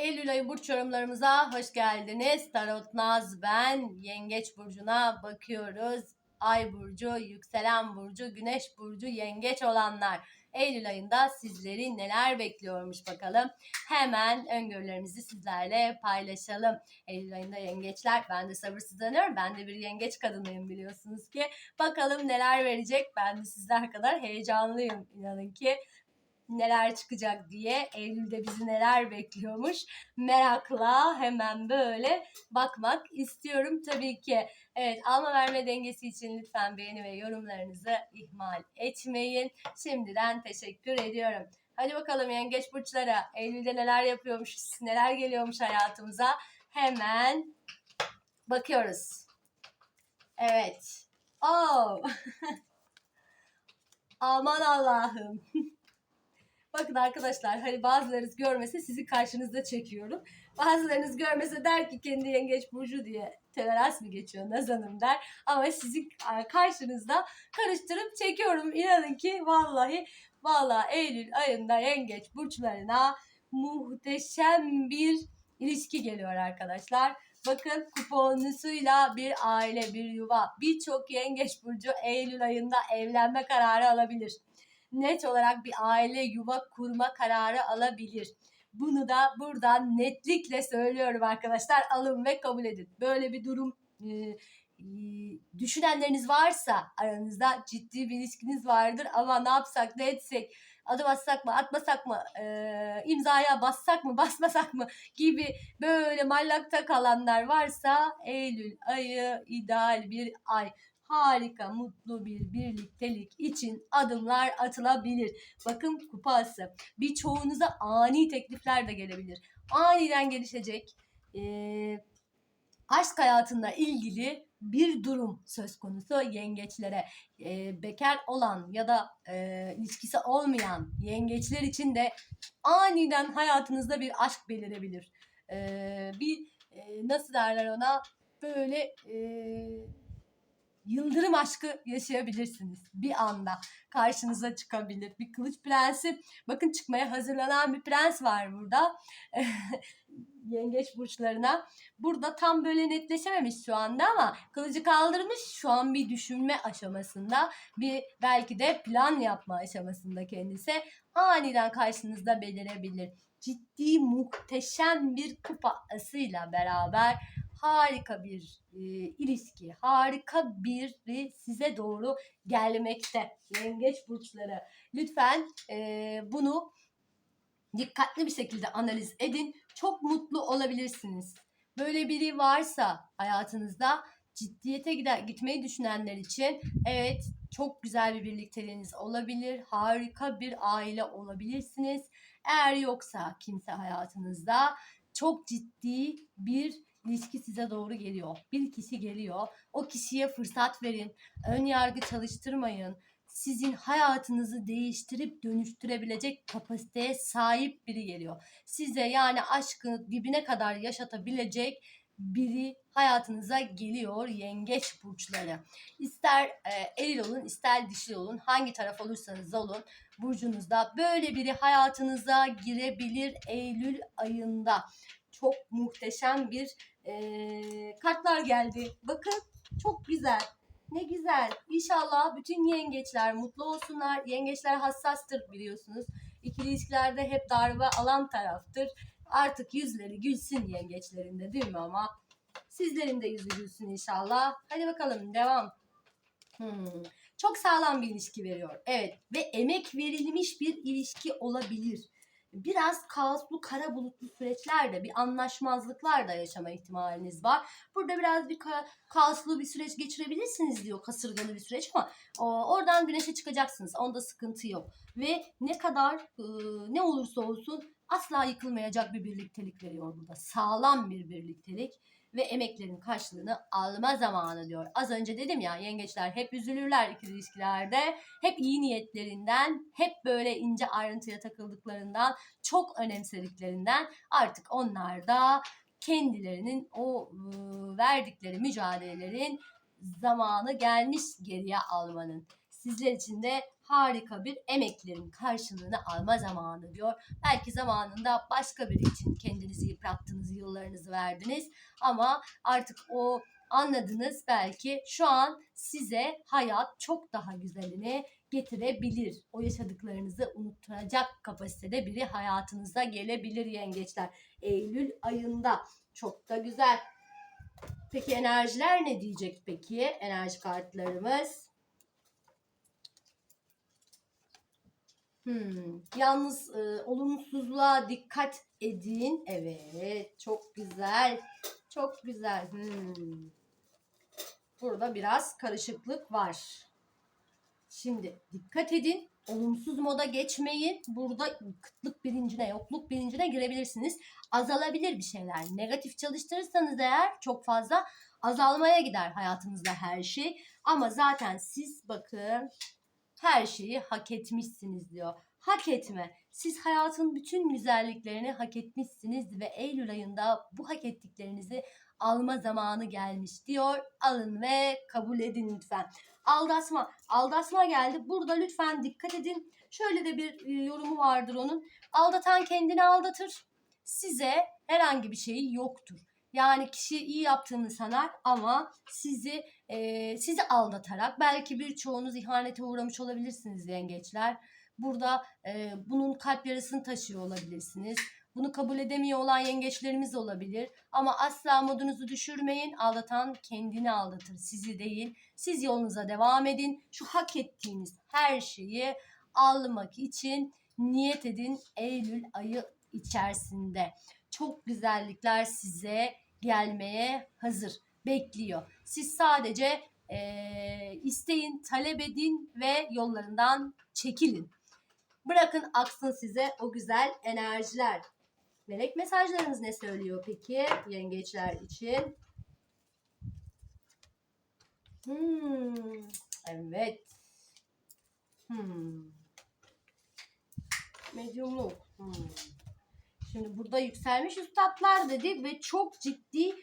Eylül ayı burç yorumlarımıza hoş geldiniz. Tarot Naz ben. Yengeç burcuna bakıyoruz. Ay burcu, yükselen burcu, güneş burcu, yengeç olanlar. Eylül ayında sizleri neler bekliyormuş bakalım. Hemen öngörülerimizi sizlerle paylaşalım. Eylül ayında yengeçler. Ben de sabırsızlanıyorum. Ben de bir yengeç kadınıyım biliyorsunuz ki. Bakalım neler verecek. Ben de sizler kadar heyecanlıyım inanın ki neler çıkacak diye Eylül'de bizi neler bekliyormuş merakla hemen böyle bakmak istiyorum tabii ki. Evet alma verme dengesi için lütfen beğeni ve yorumlarınızı ihmal etmeyin. Şimdiden teşekkür ediyorum. Hadi bakalım yengeç burçlara Eylül'de neler yapıyormuş, neler geliyormuş hayatımıza. Hemen bakıyoruz. Evet. Oh. Aman Allah'ım. Bakın arkadaşlar hani bazılarınız görmese sizi karşınızda çekiyorum. Bazılarınız görmese der ki kendi yengeç burcu diye teras mı geçiyor Nazanım der. Ama sizi karşınızda karıştırıp çekiyorum. İnanın ki vallahi vallahi Eylül ayında yengeç burçlarına muhteşem bir ilişki geliyor arkadaşlar. Bakın kuponlusuyla bir aile, bir yuva. Birçok yengeç burcu Eylül ayında evlenme kararı alabilir net olarak bir aile yuva kurma kararı alabilir. Bunu da buradan netlikle söylüyorum arkadaşlar. Alın ve kabul edin. Böyle bir durum e, düşünenleriniz varsa aranızda ciddi bir ilişkiniz vardır ama ne yapsak ne etsek adım atsak mı atmasak mı e, imzaya bassak mı basmasak mı gibi böyle mallakta kalanlar varsa Eylül ayı ideal bir ay harika, mutlu bir birliktelik için adımlar atılabilir. Bakın kupası. Birçoğunuza ani teklifler de gelebilir. Aniden gelişecek e, aşk hayatında ilgili bir durum söz konusu yengeçlere. E, bekar olan ya da e, ilişkisi olmayan yengeçler için de aniden hayatınızda bir aşk belirebilir. E, bir e, nasıl derler ona böyle e, yıldırım aşkı yaşayabilirsiniz. Bir anda karşınıza çıkabilir. Bir kılıç prensi. Bakın çıkmaya hazırlanan bir prens var burada. Yengeç burçlarına. Burada tam böyle netleşememiş şu anda ama kılıcı kaldırmış. Şu an bir düşünme aşamasında. Bir belki de plan yapma aşamasında kendisi. Aniden karşınızda belirebilir. Ciddi muhteşem bir kupasıyla beraber harika bir e, ilişki, harika bir size doğru gelmekte yengeç burçları. Lütfen e, bunu dikkatli bir şekilde analiz edin. Çok mutlu olabilirsiniz. Böyle biri varsa hayatınızda ciddiyete gider, gitmeyi düşünenler için evet çok güzel bir birlikteliğiniz olabilir. Harika bir aile olabilirsiniz. Eğer yoksa kimse hayatınızda çok ciddi bir ilişki size doğru geliyor. Bir kişi geliyor. O kişiye fırsat verin. Ön yargı çalıştırmayın. Sizin hayatınızı değiştirip dönüştürebilecek kapasiteye sahip biri geliyor. Size yani aşkını dibine kadar yaşatabilecek biri hayatınıza geliyor yengeç burçları. İster e, eril olun ister dişil olun hangi taraf olursanız olun burcunuzda böyle biri hayatınıza girebilir Eylül ayında. Çok muhteşem bir e, kartlar geldi. Bakın çok güzel. Ne güzel. İnşallah bütün yengeçler mutlu olsunlar. Yengeçler hassastır biliyorsunuz. İkili ilişkilerde hep darbe alan taraftır. Artık yüzleri gülsün yengeçlerinde değil mi ama? Sizlerin de yüzü gülsün inşallah. Hadi bakalım devam. Hmm. Çok sağlam bir ilişki veriyor. Evet ve emek verilmiş bir ilişki olabilir biraz kaoslu kara bulutlu süreçlerde bir anlaşmazlıklar da yaşama ihtimaliniz var. Burada biraz bir ka- kaoslu bir süreç geçirebilirsiniz diyor kasırgalı bir süreç ama o, oradan güneşe çıkacaksınız. Onda sıkıntı yok. Ve ne kadar e, ne olursa olsun asla yıkılmayacak bir birliktelik veriyor burada. Sağlam bir birliktelik ve emeklerin karşılığını alma zamanı diyor. Az önce dedim ya yengeçler hep üzülürler ikili ilişkilerde. Hep iyi niyetlerinden, hep böyle ince ayrıntıya takıldıklarından, çok önemsediklerinden artık onlar da kendilerinin o ıı, verdikleri mücadelelerin zamanı gelmiş geriye almanın. Sizler için de harika bir emeklerin karşılığını alma zamanı diyor. Belki zamanında başka biri için kendinizi yıprattınız, yıllarınızı verdiniz ama artık o anladınız belki şu an size hayat çok daha güzelini getirebilir. O yaşadıklarınızı unutturacak kapasitede biri hayatınıza gelebilir yengeçler. Eylül ayında çok da güzel. Peki enerjiler ne diyecek peki? Enerji kartlarımız. Hmm. Yalnız e, olumsuzluğa dikkat edin. Evet, çok güzel. Çok güzel. Hmm. Burada biraz karışıklık var. Şimdi dikkat edin. Olumsuz moda geçmeyin. Burada kıtlık bilincine, yokluk bilincine girebilirsiniz. Azalabilir bir şeyler. Negatif çalıştırırsanız eğer çok fazla azalmaya gider hayatınızda her şey. Ama zaten siz bakın her şeyi hak etmişsiniz diyor. Hak etme. Siz hayatın bütün güzelliklerini hak etmişsiniz ve Eylül ayında bu hak ettiklerinizi alma zamanı gelmiş diyor. Alın ve kabul edin lütfen. Aldatma. Aldatma geldi. Burada lütfen dikkat edin. Şöyle de bir e, yorumu vardır onun. Aldatan kendini aldatır. Size herhangi bir şeyi yoktur. Yani kişi iyi yaptığını sanar ama sizi e, sizi aldatarak belki birçoğunuz ihanete uğramış olabilirsiniz yengeçler. Burada e, bunun kalp yarısını taşıyor olabilirsiniz. Bunu kabul edemiyor olan yengeçlerimiz olabilir. Ama asla modunuzu düşürmeyin. Aldatan kendini aldatır, sizi değil. Siz yolunuza devam edin. Şu hak ettiğiniz her şeyi almak için niyet edin Eylül ayı içerisinde. Çok güzellikler size gelmeye hazır, bekliyor. Siz sadece eee, isteyin, talep edin ve yollarından çekilin. Bırakın aksın size o güzel enerjiler. Melek mesajlarımız ne söylüyor peki yengeçler için? Hmm, evet. Hmm. Medyumluk. Hmm. Şimdi burada yükselmiş üstadlar dedi ve çok ciddi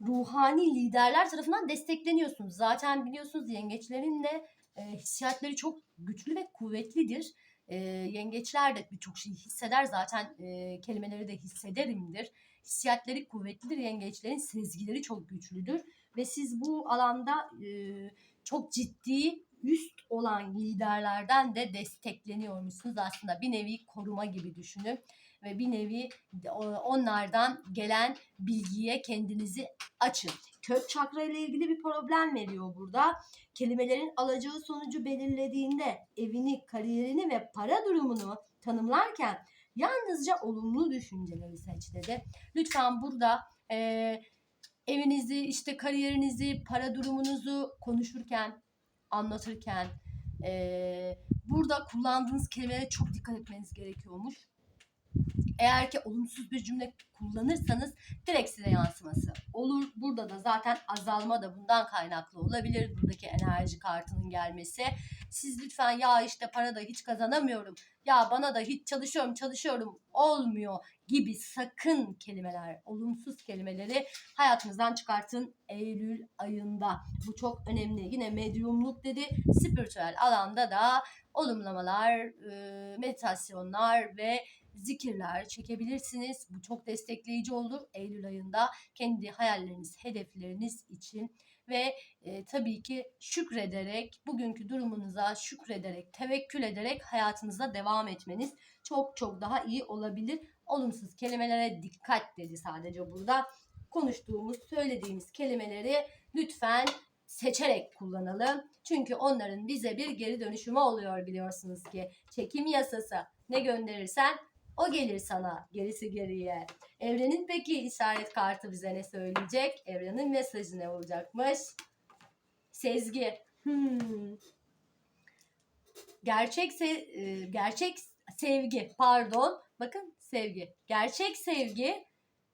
ruhani liderler tarafından destekleniyorsunuz. Zaten biliyorsunuz yengeçlerin de e, hissiyatları çok güçlü ve kuvvetlidir. E, yengeçler de birçok şeyi hisseder. Zaten e, kelimeleri de hissederimdir. Hissiyatları kuvvetlidir. Yengeçlerin sezgileri çok güçlüdür. Ve siz bu alanda e, çok ciddi üst olan liderlerden de destekleniyormuşsunuz. Aslında bir nevi koruma gibi düşünün. Ve bir nevi onlardan gelen bilgiye kendinizi açın. Kök çakra ile ilgili bir problem veriyor burada. Kelimelerin alacağı sonucu belirlediğinde evini, kariyerini ve para durumunu tanımlarken yalnızca olumlu düşünceleri seç dedi. Lütfen burada e, evinizi, işte kariyerinizi, para durumunuzu konuşurken, anlatırken e, burada kullandığınız kelimelere çok dikkat etmeniz gerekiyormuş. Eğer ki olumsuz bir cümle kullanırsanız direkt size yansıması olur. Burada da zaten azalma da bundan kaynaklı olabilir. Buradaki enerji kartının gelmesi. Siz lütfen ya işte para da hiç kazanamıyorum. Ya bana da hiç çalışıyorum çalışıyorum olmuyor gibi sakın kelimeler, olumsuz kelimeleri hayatınızdan çıkartın Eylül ayında. Bu çok önemli. Yine medyumluk dedi. Spiritüel alanda da olumlamalar, meditasyonlar ve zikirler çekebilirsiniz. Bu çok destekleyici olur Eylül ayında kendi hayalleriniz, hedefleriniz için ve e, tabii ki şükrederek, bugünkü durumunuza şükrederek, tevekkül ederek hayatınıza devam etmeniz çok çok daha iyi olabilir. Olumsuz kelimelere dikkat dedi sadece burada. Konuştuğumuz, söylediğimiz kelimeleri lütfen seçerek kullanalım. Çünkü onların bize bir geri dönüşümü oluyor biliyorsunuz ki. Çekim yasası ne gönderirsen o gelir sana gerisi geriye. Evrenin peki işaret kartı bize ne söyleyecek? Evrenin mesajı ne olacakmış? Sezgi. Hmm. Gerçek se e, gerçek sevgi pardon. Bakın sevgi. Gerçek sevgi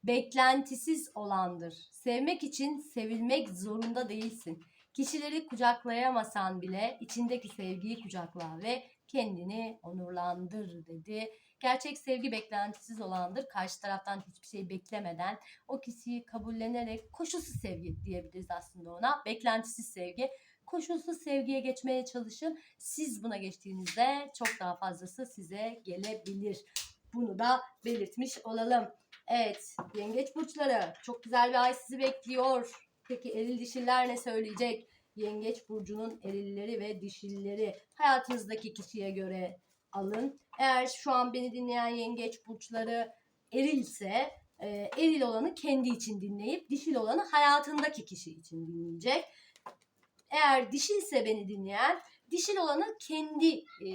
beklentisiz olandır. Sevmek için sevilmek zorunda değilsin. Kişileri kucaklayamasan bile içindeki sevgiyi kucakla ve kendini onurlandır dedi. Gerçek sevgi beklentisiz olandır. Karşı taraftan hiçbir şey beklemeden o kişiyi kabullenerek koşulsuz sevgi diyebiliriz aslında ona. Beklentisiz sevgi koşulsuz sevgiye geçmeye çalışın. Siz buna geçtiğinizde çok daha fazlası size gelebilir. Bunu da belirtmiş olalım. Evet, yengeç burçları çok güzel bir ay sizi bekliyor. Peki eril dişiller ne söyleyecek? Yengeç burcunun erilleri ve dişilleri hayatınızdaki kişiye göre alın. Eğer şu an beni dinleyen yengeç burçları erilse e, eril olanı kendi için dinleyip dişil olanı hayatındaki kişi için dinleyecek. Eğer dişilse beni dinleyen dişil olanı kendi e,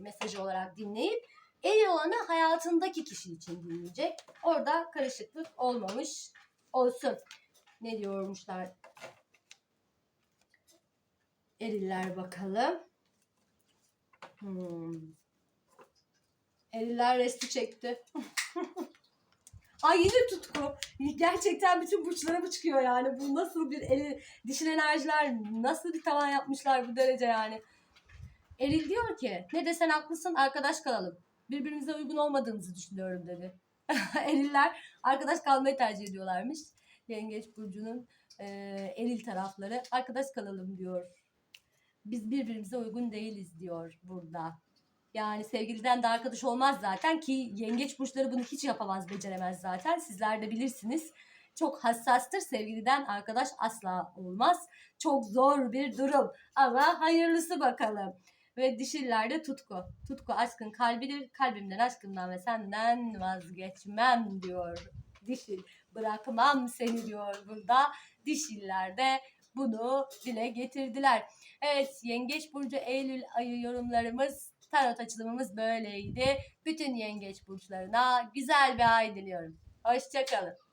mesajı olarak dinleyip eril olanı hayatındaki kişi için dinleyecek. Orada karışıklık olmamış olsun. Ne diyormuşlar? Eriller bakalım. Hmm. Eriller resti çekti. Ay yine tutku. Gerçekten bütün burçlara bu çıkıyor yani. Bu nasıl bir eril, dişil enerjiler nasıl bir tavan yapmışlar bu derece yani. Eril diyor ki ne desen haklısın arkadaş kalalım. Birbirimize uygun olmadığımızı düşünüyorum dedi. Eriller arkadaş kalmayı tercih ediyorlarmış. Yengeç burcunun e, eril tarafları arkadaş kalalım diyor. Biz birbirimize uygun değiliz diyor burada. Yani sevgiliden de arkadaş olmaz zaten ki yengeç burçları bunu hiç yapamaz, beceremez zaten. Sizler de bilirsiniz. Çok hassastır. Sevgiliden arkadaş asla olmaz. Çok zor bir durum. Ama hayırlısı bakalım. Ve dişillerde tutku. Tutku aşkın kalbidir. Kalbimden, aşkımdan ve senden vazgeçmem diyor. Dişil. Bırakmam seni diyor burada. Dişillerde bunu dile getirdiler. Evet Yengeç Burcu Eylül ayı yorumlarımız tarot açılımımız böyleydi. Bütün yengeç burçlarına güzel bir ay diliyorum. Hoşçakalın.